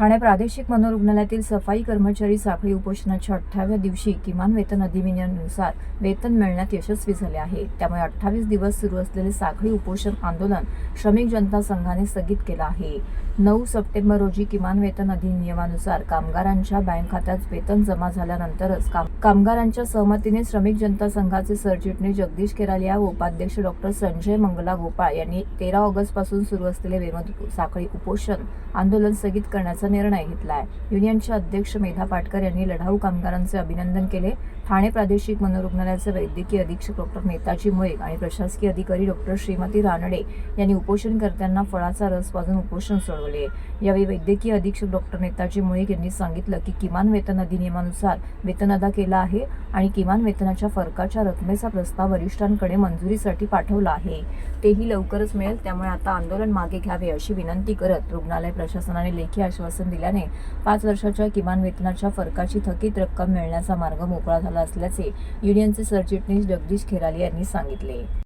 ठाणे प्रादेशिक मनोरुग्णालयातील सफाई कर्मचारी साखळी उपोषणाच्या अठ्ठाव्या दिवशी किमान वेतन अधिनियमानुसार वेतन मिळण्यात यशस्वी झाले आहे. त्यामुळे अठ्ठावीस दिवस सुरू असलेले साखळी उपोषण आंदोलन श्रमिक जनता संघाने स्थगित केलं आहे. नऊ सप्टेंबर रोजी किमान वेतन अधिनियमानुसार कामगारांच्या बँक खात्यात वेतन जमा झाल्यानंतरच काम- कामगारांच्या सहमतीने श्रमिक जनता संघाचे सरचिटणीस जगदीश केरालिया व उपाध्यक्ष डॉक्टर संजय मंगला गोपाळ यांनी तेरा ऑगस्टपासून सुरू असलेले वेमत साखळी उपोषण आंदोलन स्थगित करण्याचा निर्णय घेतला आहे युनियनचे अध्यक्ष मेधा पाटकर यांनी लढाऊ कामगारांचे अभिनंदन केले. ठाणे प्रादेशिक मनोरुग्णालयाचे वैद्यकीय अधीक्षक डॉक्टर नेताजी मुळेक आणि प्रशासकीय अधिकारी डॉक्टर श्रीमती रानडे यांनी उपोषणकर्त्यांना फळाचा रस पाजून उपोषण सोडवले. यावेळी वैद्यकीय अधीक्षक डॉक्टर नेताजी मुळीक यांनी सांगितलं की किमान वेतन अधिनियमानुसार वेतन अदा केला आहे आणि किमान वेतनाच्या फरकाच्या रकमेचा प्रस्ताव वरिष्ठांकडे मंजुरीसाठी पाठवला आहे. तेही लवकरच मिळेल त्यामुळे आता आंदोलन मागे घ्यावे अशी विनंती करत रुग्णालय प्रशासनाने लेखी आश्वासन दिल्याने पाच वर्षाच्या किमान वेतनाच्या फरकाची थकीत रक्कम मिळण्याचा मार्ग मोकळा झाला असल्याचे युनियनचे सरचिटणीस जगदीश खेराली यांनी सांगितले.